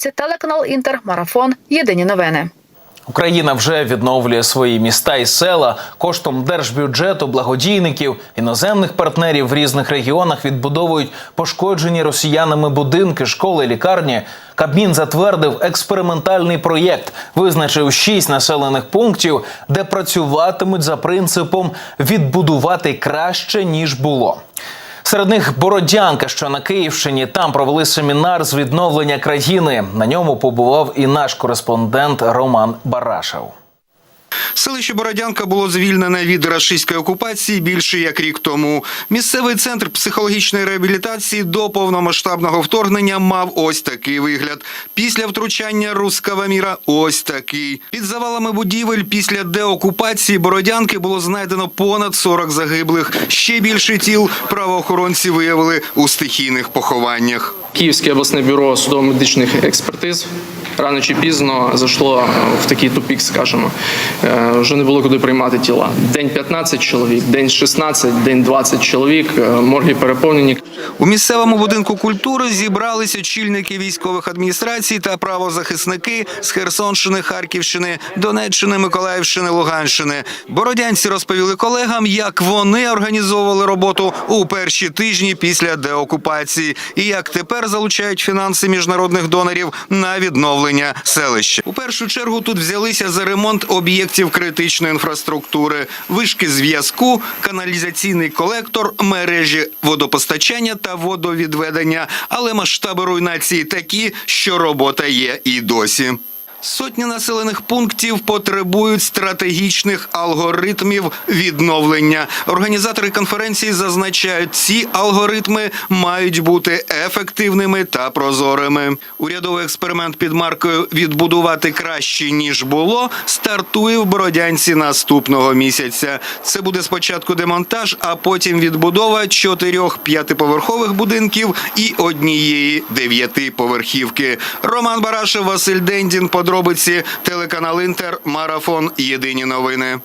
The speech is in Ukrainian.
році телеканал Інтер, марафон. Єдині новини. Україна вже відновлює свої міста і села коштом держбюджету, благодійників, іноземних партнерів в різних регіонах відбудовують пошкоджені росіянами будинки, школи, лікарні. Кабмін затвердив експериментальний проєкт, визначив шість населених пунктів, де працюватимуть за принципом відбудувати краще ніж було. Серед них Бородянка, що на Київщині там провели семінар з відновлення країни. На ньому побував і наш кореспондент Роман Барашев. Селище Бородянка було звільнене від рашистської окупації більше як рік тому. Місцевий центр психологічної реабілітації до повномасштабного вторгнення мав ось такий вигляд. Після втручання руского міра ось такий. Під завалами будівель після деокупації Бородянки було знайдено понад 40 загиблих. Ще більше тіл правоохоронці виявили у стихійних похованнях. Київське обласне бюро судово-медичних експертиз рано чи пізно зайшло в такий тупік, скажімо. Е, Вже не було куди приймати тіла. День 15 чоловік, день 16, день 20 чоловік, е, морги переповнені. У місцевому будинку культури зібралися очільники військових адміністрацій та правозахисники з Херсонщини, Харківщини, Донеччини, Миколаївщини, Луганщини. Бородянці розповіли колегам, як вони організовували роботу у перші тижні після деокупації, і як тепер залучають фінанси міжнародних донорів на відновлення селища. У першу чергу тут взялися за ремонт об'єктів критичної інфраструктури, вишки зв'язку, каналізаційний колектор, мережі водопостачання та водовідведення. Але масштаби руйнації такі, що робота є і досі. Сотні населених пунктів потребують стратегічних алгоритмів відновлення. Організатори конференції зазначають, ці алгоритми мають бути ефективними та прозорими. Урядовий експеримент під маркою Відбудувати краще ніж було стартує в Бородянці наступного місяця. Це буде спочатку демонтаж, а потім відбудова чотирьох п'ятиповерхових будинків і однієї дев'ятиповерхівки. Роман Барашев, Василь Дендін. Подробиці телеканал Інтер. Марафон. Єдині новини.